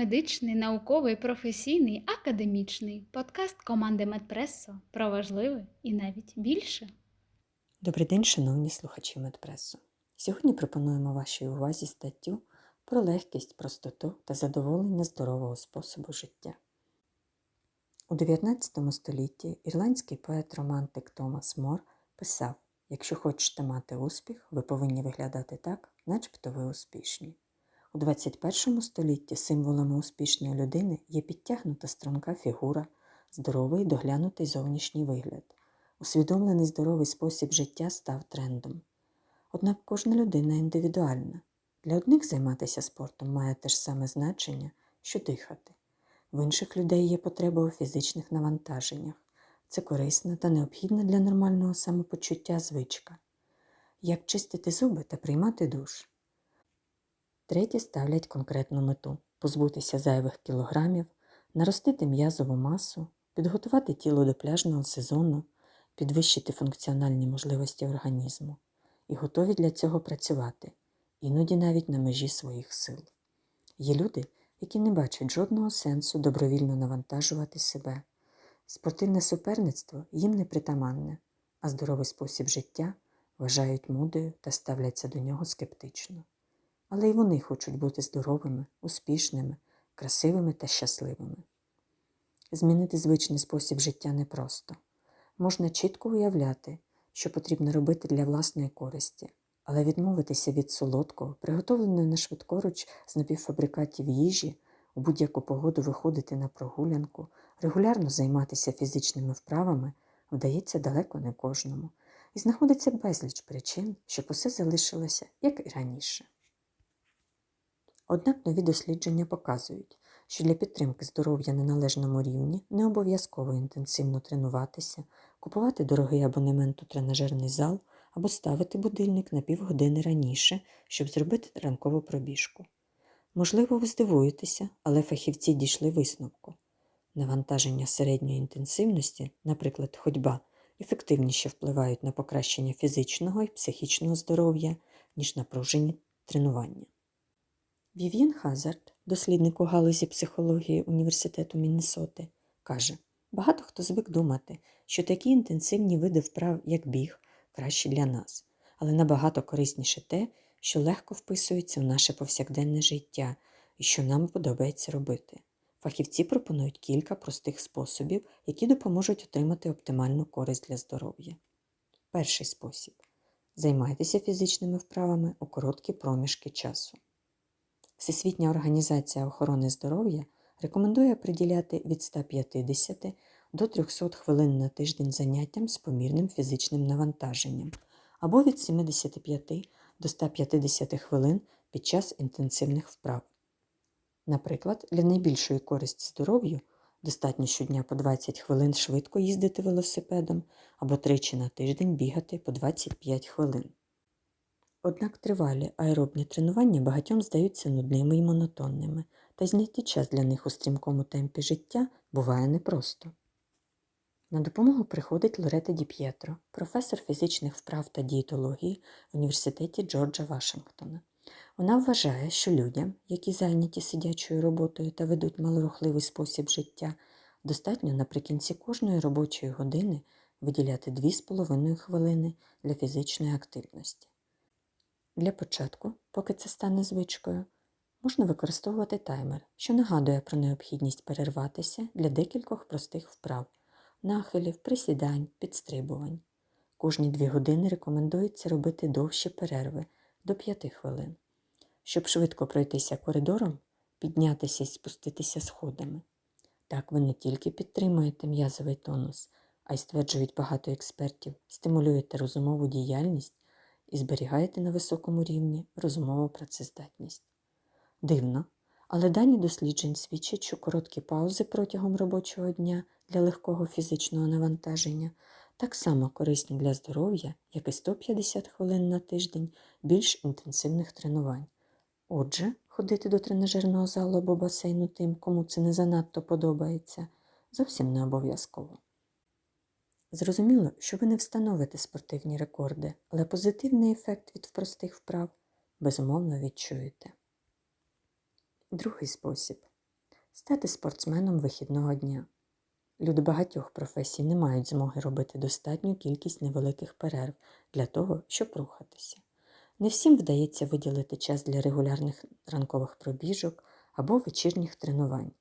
Медичний, науковий, професійний, академічний подкаст команди Медпресо про важливе і навіть більше. Добрий день, шановні слухачі Медпресу. Сьогодні пропонуємо вашій увазі статтю про легкість, простоту та задоволення здорового способу життя. У 19 столітті ірландський поет-романтик Томас Мор писав: Якщо хочете мати успіх, ви повинні виглядати так, начебто ви успішні. У 21 столітті символами успішної людини є підтягнута струнка фігура, здоровий доглянутий зовнішній вигляд. Усвідомлений здоровий спосіб життя став трендом. Однак кожна людина індивідуальна. Для одних займатися спортом має те ж саме значення, що дихати. В інших людей є потреба у фізичних навантаженнях. Це корисна та необхідна для нормального самопочуття звичка. Як чистити зуби та приймати душ. Треті ставлять конкретну мету позбутися зайвих кілограмів, наростити м'язову масу, підготувати тіло до пляжного сезону, підвищити функціональні можливості організму і готові для цього працювати, іноді навіть на межі своїх сил. Є люди, які не бачать жодного сенсу добровільно навантажувати себе. Спортивне суперництво їм не притаманне, а здоровий спосіб життя вважають модою та ставляться до нього скептично. Але й вони хочуть бути здоровими, успішними, красивими та щасливими. Змінити звичний спосіб життя непросто. Можна чітко уявляти, що потрібно робити для власної користі, але відмовитися від солодкого, приготовленої на швидкоруч з напівфабрикатів їжі, у будь-яку погоду виходити на прогулянку, регулярно займатися фізичними вправами вдається далеко не кожному, і знаходиться безліч причин, щоб усе залишилося, як і раніше. Однак нові дослідження показують, що для підтримки здоров'я на належному рівні не обов'язково інтенсивно тренуватися, купувати дорогий абонемент у тренажерний зал або ставити будильник на півгодини раніше, щоб зробити ранкову пробіжку. Можливо, ви здивуєтеся, але фахівці дійшли висновку. Навантаження середньої інтенсивності, наприклад, ходьба, ефективніше впливають на покращення фізичного і психічного здоров'я, ніж напружені тренування. Вів'єн Хазард, дослідник у галузі психології Університету Міннесоти, каже, багато хто звик думати, що такі інтенсивні види вправ, як біг, кращі для нас, але набагато корисніше те, що легко вписується в наше повсякденне життя і що нам подобається робити. Фахівці пропонують кілька простих способів, які допоможуть отримати оптимальну користь для здоров'я. Перший спосіб займайтеся фізичними вправами у короткі проміжки часу. Всесвітня організація охорони здоров'я рекомендує приділяти від 150 до 300 хвилин на тиждень заняттям з помірним фізичним навантаженням або від 75 до 150 хвилин під час інтенсивних вправ. Наприклад, для найбільшої користі здоров'ю достатньо щодня по 20 хвилин швидко їздити велосипедом або тричі на тиждень бігати по 25 хвилин. Однак тривалі аеробні тренування багатьом здаються нудними і монотонними, та знайти час для них у стрімкому темпі життя буває непросто. На допомогу приходить Лорета Ді П'єтро, професор фізичних вправ та дієтології в університеті Джорджа Вашингтона. Вона вважає, що людям, які зайняті сидячою роботою та ведуть малорухливий спосіб життя, достатньо наприкінці кожної робочої години виділяти 2,5 хвилини для фізичної активності. Для початку, поки це стане звичкою, можна використовувати таймер, що нагадує про необхідність перерватися для декількох простих вправ, нахилів, присідань, підстрибувань. Кожні дві години рекомендується робити довші перерви до 5 хвилин, щоб швидко пройтися коридором, піднятися і спуститися сходами. Так ви не тільки підтримуєте м'язовий тонус, а й стверджують багато експертів, стимулюєте розумову діяльність і зберігаєте на високому рівні розумову працездатність. Дивно, але дані досліджень свідчать, що короткі паузи протягом робочого дня для легкого фізичного навантаження так само корисні для здоров'я, як і 150 хвилин на тиждень більш інтенсивних тренувань. Отже, ходити до тренажерного залу або басейну тим, кому це не занадто подобається, зовсім не обов'язково. Зрозуміло, що ви не встановите спортивні рекорди, але позитивний ефект від простих вправ безумовно відчуєте. Другий спосіб стати спортсменом вихідного дня. Люди багатьох професій не мають змоги робити достатню кількість невеликих перерв для того, щоб рухатися. Не всім вдається виділити час для регулярних ранкових пробіжок або вечірніх тренувань.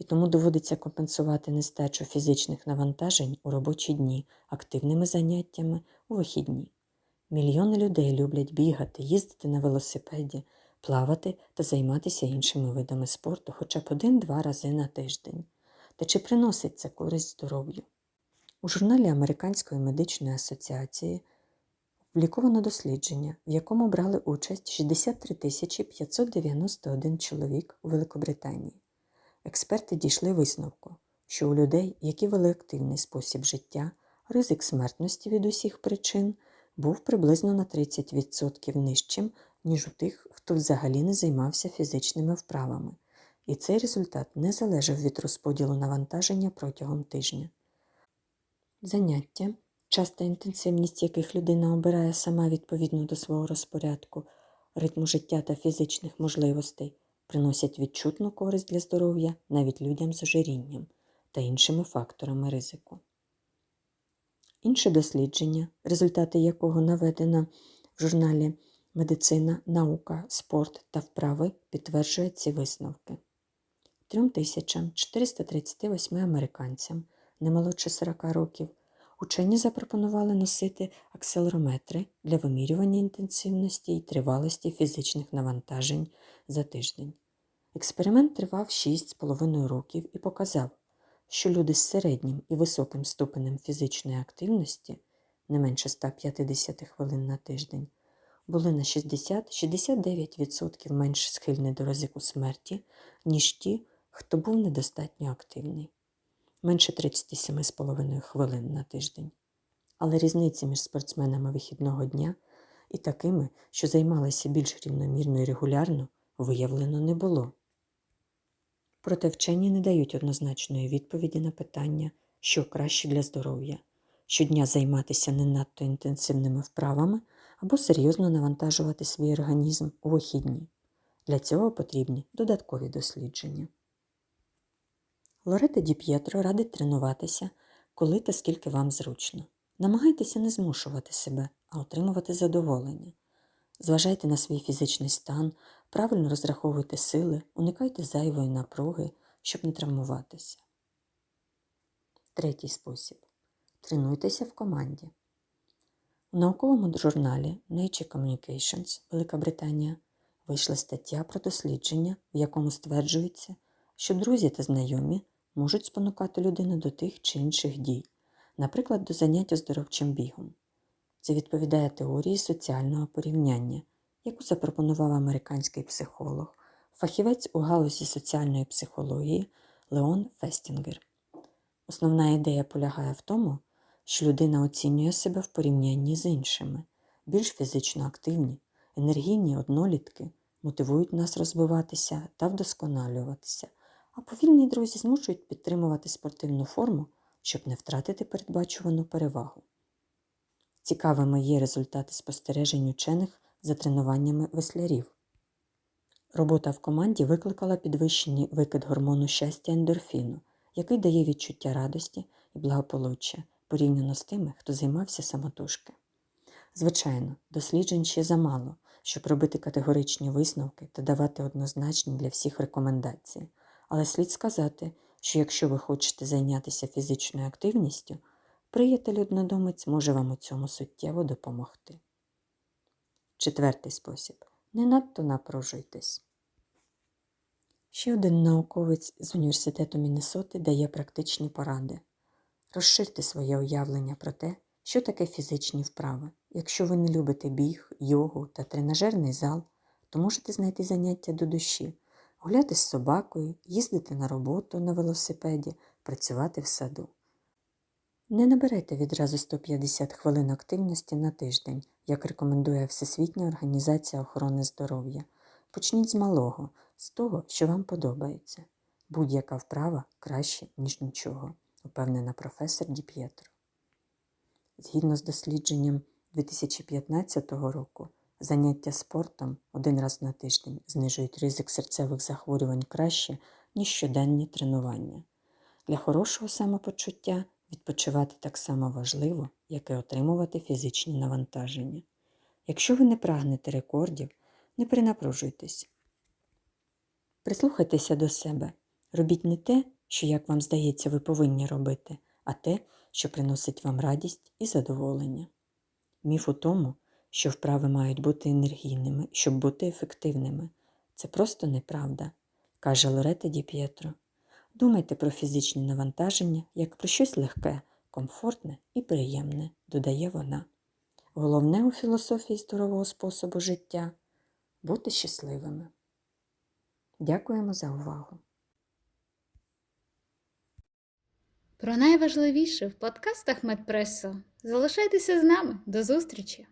І тому доводиться компенсувати нестачу фізичних навантажень у робочі дні активними заняттями у вихідні. Мільйони людей люблять бігати, їздити на велосипеді, плавати та займатися іншими видами спорту хоча б один-два рази на тиждень. Та чи приносить це користь здоров'ю? У журналі Американської медичної асоціації опубліковано дослідження, в якому брали участь 63 тисячі 591 чоловік у Великобританії. Експерти дійшли висновку, що у людей, які вели активний спосіб життя, ризик смертності від усіх причин був приблизно на 30% нижчим, ніж у тих, хто взагалі не займався фізичними вправами, і цей результат не залежав від розподілу навантаження протягом тижня. Заняття, часта інтенсивність яких людина обирає сама відповідно до свого розпорядку, ритму життя та фізичних можливостей, приносять відчутну користь для здоров'я навіть людям з ожирінням та іншими факторами ризику. Інше дослідження, результати якого наведено в журналі Медицина, наука, спорт та вправи підтверджує ці висновки. 3438 американцям не молодше 40 років учені запропонували носити акселерометри для вимірювання інтенсивності і тривалості фізичних навантажень за тиждень. Експеримент тривав 6,5 років і показав, що люди з середнім і високим ступенем фізичної активності не менше 150 хвилин на тиждень були на 60-69% менш схильні до ризику смерті, ніж ті, хто був недостатньо активний менше 37,5 хвилин на тиждень. Але різниці між спортсменами вихідного дня і такими, що займалися більш рівномірно і регулярно, виявлено не було. Проте вчені не дають однозначної відповіді на питання, що краще для здоров'я щодня займатися не надто інтенсивними вправами або серйозно навантажувати свій організм у вихідні. Для цього потрібні додаткові дослідження. Лорета Ді П'єтро радить тренуватися, коли та скільки вам зручно. Намагайтеся не змушувати себе, а отримувати задоволення. Зважайте на свій фізичний стан, правильно розраховуйте сили, уникайте зайвої напруги, щоб не травмуватися. Третій спосіб. Тренуйтеся в команді. У науковому журналі Nature Communications Велика Британія вийшла стаття про дослідження, в якому стверджується, що друзі та знайомі можуть спонукати людину до тих чи інших дій, наприклад, до заняття здоровчим бігом. Це відповідає теорії соціального порівняння, яку запропонував американський психолог, фахівець у галузі соціальної психології Леон Фестінгер. Основна ідея полягає в тому, що людина оцінює себе в порівнянні з іншими, більш фізично активні, енергійні однолітки мотивують нас розвиватися та вдосконалюватися, а повільні друзі змушують підтримувати спортивну форму, щоб не втратити передбачувану перевагу. Цікавими є результати спостережень учених за тренуваннями веслярів. Робота в команді викликала підвищений викид гормону щастя ендорфіну, який дає відчуття радості і благополуччя порівняно з тими, хто займався самотужки. Звичайно, досліджень ще замало, щоб робити категоричні висновки та давати однозначні для всіх рекомендації, але слід сказати, що якщо ви хочете зайнятися фізичною активністю, приятель-однодумець може вам у цьому суттєво допомогти. Четвертий спосіб. Не надто напружуйтесь. Ще один науковець з університету Міннесоти дає практичні поради. Розширте своє уявлення про те, що таке фізичні вправи. Якщо ви не любите біг, йогу та тренажерний зал, то можете знайти заняття до душі, гуляти з собакою, їздити на роботу на велосипеді, працювати в саду. Не наберете відразу 150 хвилин активності на тиждень, як рекомендує Всесвітня організація охорони здоров'я. Почніть з малого, з того, що вам подобається. Будь-яка вправа краще, ніж нічого, упевнена професор Ді П'єтро. Згідно з дослідженням 2015 року, заняття спортом один раз на тиждень знижують ризик серцевих захворювань краще, ніж щоденні тренування. Для хорошого самопочуття відпочивати так само важливо, як і отримувати фізичні навантаження. Якщо ви не прагнете рекордів, не перенапружуйтесь. Прислухайтеся до себе. Робіть не те, що, як вам здається, ви повинні робити, а те, що приносить вам радість і задоволення. Міф у тому, що вправи мають бути енергійними, щоб бути ефективними. Це просто неправда, каже Лорета Ді П'єтро. Думайте про фізичні навантаження як про щось легке, комфортне і приємне, додає вона. Головне у філософії здорового способу життя бути щасливими. Дякуємо за увагу! Про найважливіше в подкастах Медпресо. Залишайтеся з нами. До зустрічі!